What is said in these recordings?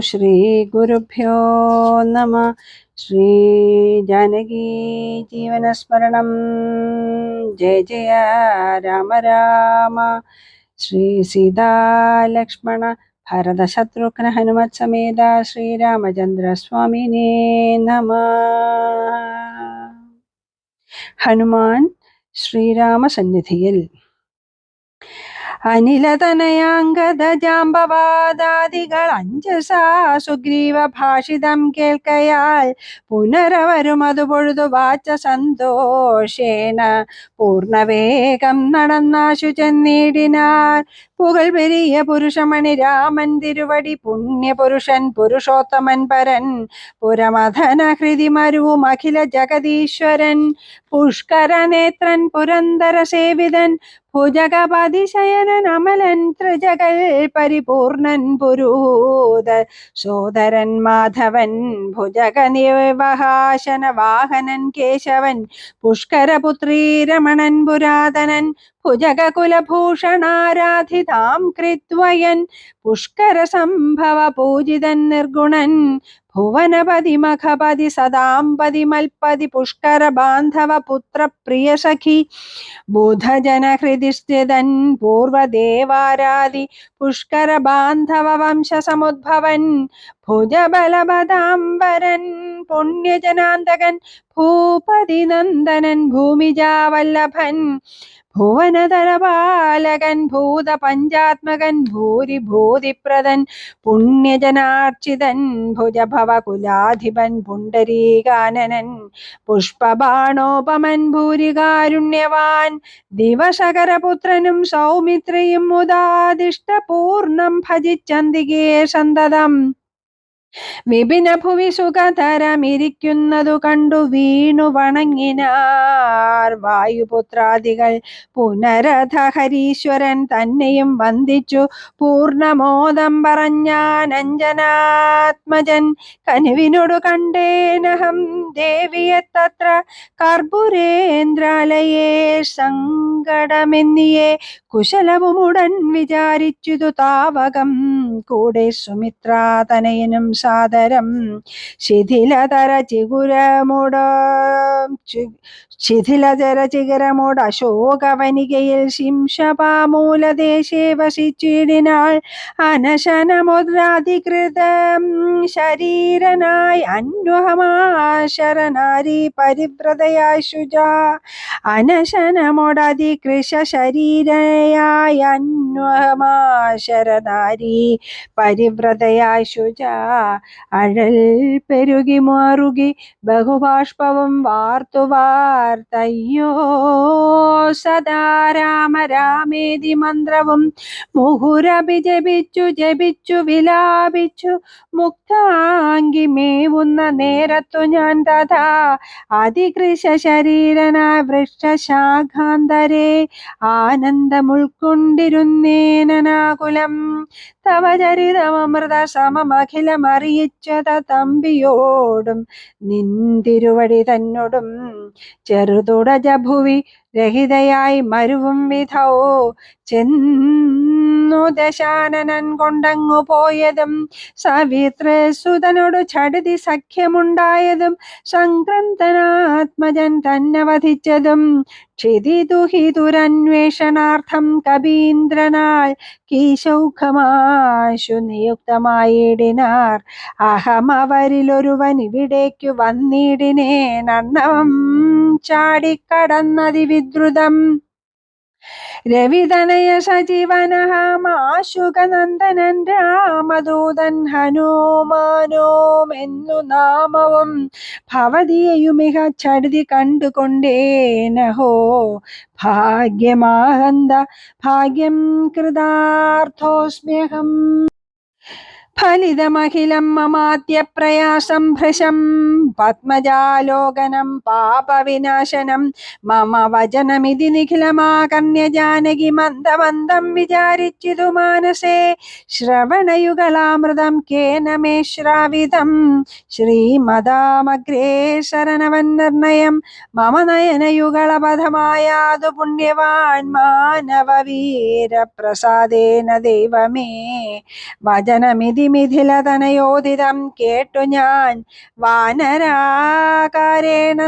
ശ്രീഗുരുഭ്യോ നമ ശ്രീ ജാനകീ ജീവനസ്മരണം ജയ ജയ രാമ രാമ ശ്രീ സീതാലക്ഷ്മണ ഭരതശത്രുഘ്ന ഹനുമത് സമേത ശ്രീരാമചന്ദ്രസ്വാമിനേ നമ ഹനുമാൻ ശ്രീരാമസന്നിധിയിൽ അനിലതനയാംഗതജാമ്പവാദാദികൾ അഞ്ചസാ സുഗ്രീവ ഭാഷിതം കേൾക്കയാൽ പുനരവരുമതു പൊഴുതു വാച്ച സന്തോഷേന. പൂർണവേഗം നടന്നാശു ചെന്നിടിനാൽ പുകൾ പെരിയ പുരുഷമണി രാമൻ തിരുവടി പുണ്യപുരുഷൻ പുരുഷോത്തമൻ പരൻ പുരമഥന ഹൃതി മരുവും അഖില ജഗദീശ്വരൻ പുഷ്കരനേത്രൻ പുരന്തര സേവിതൻ ഭുജഗപതിശയനൻ അമലൻ ത്രിജകൽ പരിപൂർണൻ പുരൂത സോദരൻ മാധവൻ ഭുജഗ നിവഹാശന വാഹനൻ കേശവൻ. പുഷ്കരപുത്രീ രമണൻ പുരാതനൻ ഭുജകുലഭൂഷണാരാധിതാം കൃത്വയൻ. പുഷ്കര സംഭവ പൂജിതൻ നിർഗുണൻ भुवनपदिमखपदि हृदय पुष्करबान्धवपुत्रप्रियसखि बुधजनहृदि स्थितन् पूर्वदेवारादि पुष्करबान्धववंशसमुद्भवन् ഭുജബലപദാംബരൻ പുണ്യജനാന്തകൻ ഭൂപതി നന്ദനൻ ഭൂമിജാവല്ലഭൻ ഭുവനതരപാലകൻ ഭൂത പഞ്ചാത്മകൻ ഭൂരിഭൂതിപ്രദൻ പുണ്യജനാർച്ചിതൻ ഭുജഭവകുലാധിപൻ പുണ്ടരീകാനനൻ പുഷ്പബാണോപമൻ ഭൂരികാരുണ്യവാൻ ദിവസകരപുത്രനും സൗമിത്രിയും മുദാദിഷ്ടപൂർണം ഭജിച്ചന്തികേ സന്തതം വിപിന ഭുവി സുഖതരമിരിക്കുന്നതു കണ്ടു വീണു വണങ്ങിനാർ. വായുപുത്രാദികൾ പുനരഥ ഹരീശ്വരൻ തന്നെയും വന്ദിച്ചു. പൂർണമോദം പറഞ്ഞാൻ അഞ്ജനാത്മജൻ കനുവിനോടു കണ്ടേനഹം ദേവിയെ തത്ര കർപ്പുരേന്ദ്രാലയേ സങ്കടമെന്നിയെ കുശലവുമുടൻ വിചാരിച്ചിതു താവകം. കൂടെ സുമിത്രാതനയനും സാദരം. ശിഥിലതര ചിഗുരമുട ശിഥിലതര ചിഗരമുട അശോകവനികയിൽ ശിംശപാമൂലദേശേ വസിച്ചിടിനാൾ അനശനമുദ്രാധികൃതം. ശരീരനായി അന്വഹമാശരനാരി പരിവ്രതയായി അനശനമുടധികൃശ അനശനമൊടധികൃശ ശരീരയായി അന്വഹമാശരനാരി പരിവ്രതയായ ശുച അഴൽ പെരുകി മാറുകി ബഹുബാഷ്പവും വാർത്തു വാർത്തയ്യോ. സദാ രാമ രാമേതി മന്ത്രവും മുഹുരഭി ജപിച്ചു ജപിച്ചു വിലാപിച്ചു മുക്താങ്കി മേവുന്ന നേരത്തു ഞാൻ തഥാ അതികൃശ ശരീരനായ വൃക്ഷശാഖാന്തരേ. ആനന്ദമുൾക്കൊണ്ടിരുന്നേനാകുലം തവ ചരിതമൃത സമമഖിലമറിയിച്ചത തമ്പിയോടും നിന്തിരുവടി തന്നോടും ചെറുതുടജ ഭുവി രഹിതയായി മരുവും വിധോ ചെന്നു ദശാനനൻ കൊണ്ടങ്ങു പോയതും സവിത്രസുതനോട് ചടുതി സഖ്യമുണ്ടായതും സംക്രന്തനാത്മജൻ തന്നെ വധിച്ചതും ക്ഷിതിദുഹിതുരന്വേഷണാർത്ഥം കബീന്ദ്രനാൽ കീശൗഖമാശു നിയുക്തമായിടിനാർ. അഹമവരിലൊരുവൻ ഇവിടേക്കു വന്നിടിനേ അണ്ണവം ചാടിക്കടന്നതി വിദ്രുതം. രവിതനയ സജീവനഹമാശുകനന്ദനൻ രാമദൂതൻ ഹനുമാനോമെന്നു നാമവും ഭവതിയെയുമിഹ ചടുതി കണ്ടുകൊണ്ടേനഹോ. ഭാഗ്യമാഹന്ത ഭാഗ്യം കൃതാർത്ഥോസ്മ്യഹം. ഫലിതമഖിലം മമാദ്യപ്രയാസം ഭൃശം പത്മജാലോകനം പാപവിനാശനം മമ വചനമിതി നിഖിലമാകർണ്യ ജാനകി മന്ദമന്ദം വിചാരിച്ചിതു മാനസേ ശ്രവണയുഗലാമൃതം കേന മേ ശ്രാവിതം ശ്രീമദാമഗ്രേ ശരണവൻ മമ നയനയുഗളപഥമായാതു പുണ്യവാൻ മാനവവീരപ്രസാദേന ദൈവമേ വചനമിതി മിഥിലതനയോദിതം കേട്ടു ഞാൻ. വാനരാകാരേണ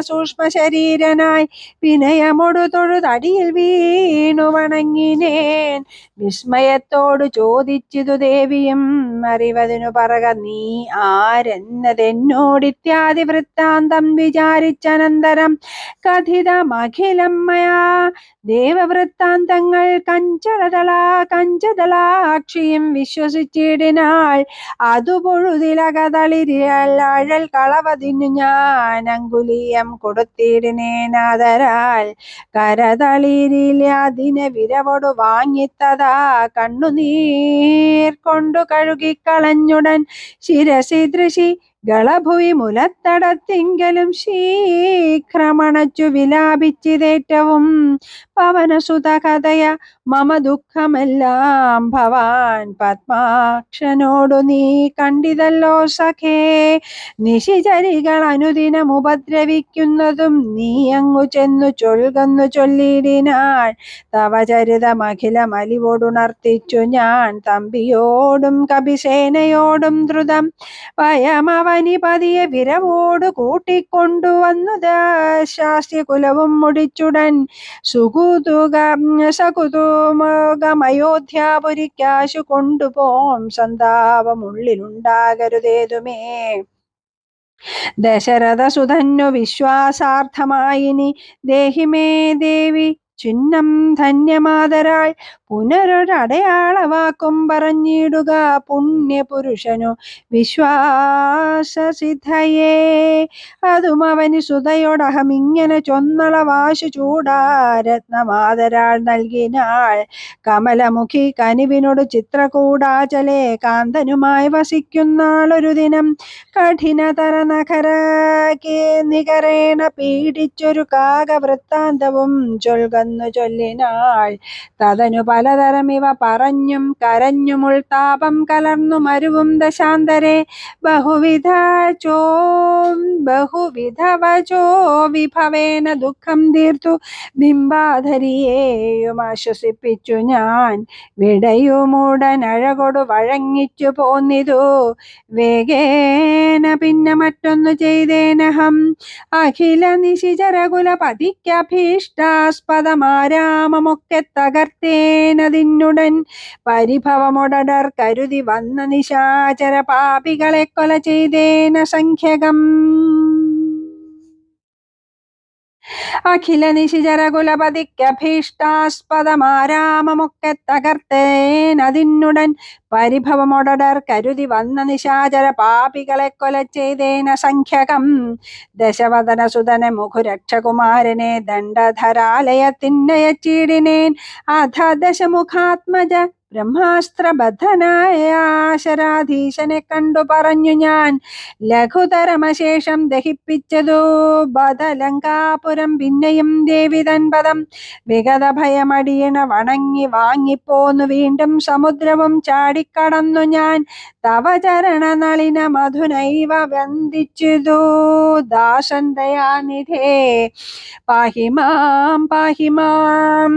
സൂക്ഷ്മ ശരീരനായി വിനയമൊടു തൊഴുതടിയിൽ വീണു വണങ്ങിനേൻ. വിസ്മയത്തോടു ചോദിച്ചിതു ദേവിയും അറിവതിനു പറക നീ ആരെന്നതെന്നോടിത്യാദി വൃത്താന്തം വിചാരിച്ചനന്തരം കഥിതമഖിലം മയാ ദേവവൃത്താന്തങ്ങൾ കഞ്ചടതള കഞ്ചതളാക്ഷിയും വിശ്വസിച്ചിടിനാൾ അതു പൊഴുതിലകതളിരിയൽ കളവതിനു ഞാൻ അങ്കുലിയം കൊടുത്തിടിനേനാദരാൽ കരതളിരിലെ അതിനെ വിരവോടു വാങ്ങിത്തതാ കണ്ണുനീർ കൊണ്ടു കഴുകിക്കളഞ്ഞുടൻ ശിരസി ദൃശി ഗളഭുവി മുലത്തടത്തിങ്കലും ശീഘ്രമണച്ചു വിലാപിച്ചിതേറ്റവും. പവനസുത കഥയ മമ ദുഃഖമെല്ലാം ഭവാൻ പത്മാക്ഷനോടു നീ കണ്ടിതല്ലോ സഖേ. നിശിചരികൾ അനുദിനം ഉപദ്രവിക്കുന്നതും നീ അങ്ങു ചെന്നു ചൊൽകന്നു ചൊല്ലിടിനാൾ തവ മലിവോടുണർത്തിച്ചു ഞാൻ തമ്പിയോടും കപിസേനയോടും ദ്രുതം. വയമവനി പതിയെ വിരവോടു കൂട്ടിക്കൊണ്ടുവന്നു ശാസ്യകുലവും മുടിച്ചുടൻ സുകുതുക സകുതുമകമയോധ്യാപുരിക്കാശു കൊണ്ടുപോം. സന്താപമുള്ളിലുണ്ടാകരുതേതുമേ. ദശരഥസുധന്യു വിശ്വാസാർത്ഥമായിനി. ദേഹിമേ ദേവി ചിഹ്നം ധന്യമാതരാൾ. പുനരൊരടയാളവാക്കും പറഞ്ഞിടുക പുണ്യപുരുഷനു വിശ്വാസസിദ്ധയേ. അതും അവന് സുതയോടഹം ഇങ്ങനെ ചൊന്നള വാശു ചൂടാരത്നമാതരാൾ നൽകിനാൾ. കമലമുഖി കനിവിനോട് ചിത്രകൂടാചലെ കാന്തനുമായി വസിക്കുന്നാളൊരു ദിനം കഠിനതര നഖര നികരേണ പീഡിച്ചൊരു കാകവൃത്താന്തവും ചൊൽകന്നു ചൊല്ലിനാൾ. തതനു പലതരം ഇവ പറഞ്ഞും കരഞ്ഞും ഉൾതാപം കലർന്നു മരുവും ദശാന്തരെ. ബഹുവിധ ചോ ബഹുവിധ വചോ വിഭവേന ദുഃഖം തീർത്തു. ബിംബാധരിയേയും ആശ്വസിപ്പിച്ചു ഞാൻ. വിടയുമൂടൻ അഴകൊടു വഴങ്ങിച്ചു പോന്നിതു. വേഗേന പിന്നെ മറ്റൊന്നു ചെയ്തേനഹം. അഖില നിശിചരകുല പതിക്കഭീഷ്ടാസ്പദമാരാമമൊക്കെ തകർത്തേനതിന്നുടൻ പരിഭവമൊടർ കരുതി വന്ന നിശാചര പാപികളെ കൊല ചെയ്തേന സംഖ്യകം. അഖില നിശിചരകുലപതിക്കഭീഷ്ടാസ്പദമാരാമമൊക്കെ തകർത്തേനതിന്നുടൻ പരിഭവമൊടർ കരുതി വന്ന നിശാചര പാപികളെ കൊല ചെയ്തേന സംഖ്യകം. ദശവദന സുതന മുഖുരക്ഷകുമാരനെ ദണ്ഡധരാലയത്തിന്നയച്ചീടിനേൻ. അധ ദശമുഖാത്മജ ബ്രഹ്മാസ്ത്രബദ്ധനായ ആശരാധീശനെ കണ്ടു പറഞ്ഞു ഞാൻ. ലഘുതരമശേഷം ദഹിപ്പിച്ചതു ബദലങ്കാപുരം പിന്നെയും ദേവി തൻപദം വിഗത ഭയമടിയണ വണങ്ങി വാങ്ങിപ്പോന്നു വീണ്ടും സമുദ്രവും ചാടിക്കടന്നു ഞാൻ. തവ ചരണ നളിന മധുനൈവ വന്ദിച്ചിതു ദാസൻ ദയാനിധേ. പാഹിമാം പാഹിമാം.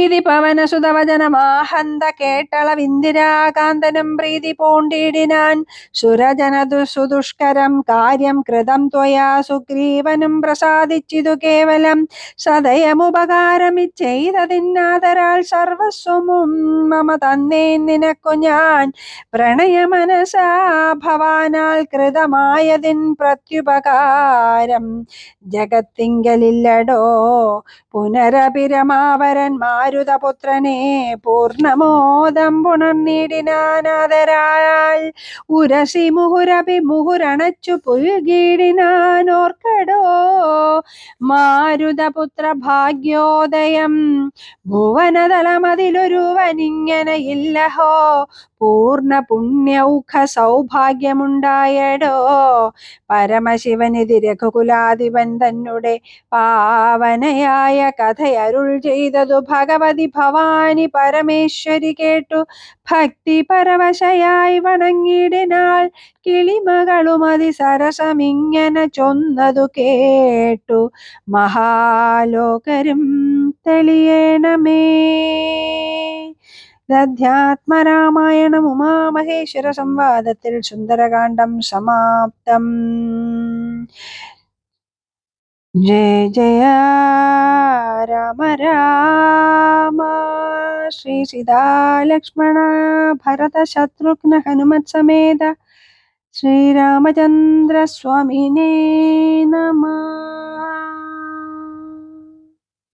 ഇതി പവനസുതവചനമാഹന്ത കേട്ടളവിന്ദിരാകാന്തനും പ്രീതി പൂണ്ടിടിനാൻ സുരജനതു സുദുഷ്കരം കാര്യം കൃതം ത്വയാ സുഗ്രീവനും പ്രസാദിച്ചിതു കേവലം സദയമുപകാരമിച്ചെയ്തതിന്നാതരാൾ സർവസ്വമും മമ തന്നേ നിനക്കു ഞാൻ പ്രണയമനസാ ഭവാനാൽ കൃതമായതിൻ പ്രത്യുപകാരം ജഗത്തിങ്കലില്ലടോ പുനരപിരമാവരൻ മാരുതപുത്രനെ പൂർണമോദം പുണർന്നിടിനാനാദരാൽ ഉരസി മുഹുരഭി മുഹുരണച്ചു പുൽകീടിനാൻ ഓർക്കടോ മാരുതപുത്ര ഭാഗ്യോദയം ഭുവനതലമതിലൊരുവനിങ്ങനെയില്ലഹോ. പൂർണ പുണ്യൗഖ സൗഭാഗ്യമുണ്ടായടോ. പരമശിവനിധി രഘുകുലാധിപൻ തന്നെ പാവനയായ കഥയരുൾ ചെയ്തതു ഭഗവതി ഭവാനി പരമേശ്വരി കേട്ടു. ഭക്തി പരവശയായി വണങ്ങിടിനാൾ കിളിമകളുമതി അതിസരസമിങ്ങനെ ചൊന്നതു കേട്ടു. മഹാലോകരും തെളിയണമേ. ദധ്യാത്മരാമായണം ഉമാമഹേശ്വര സംവാദത്തിൽ സുന്ദരകാന്ഡം സമാപ്തം. ജയ ജയ രാമ രാമ ശ്രീ സീതാലക്ഷ്മണ ഭരത ശത്രുഘ്ന ഹനുമത് സമേത ശ്രീരാമചന്ദ്ര സ്വാമിനേ നമ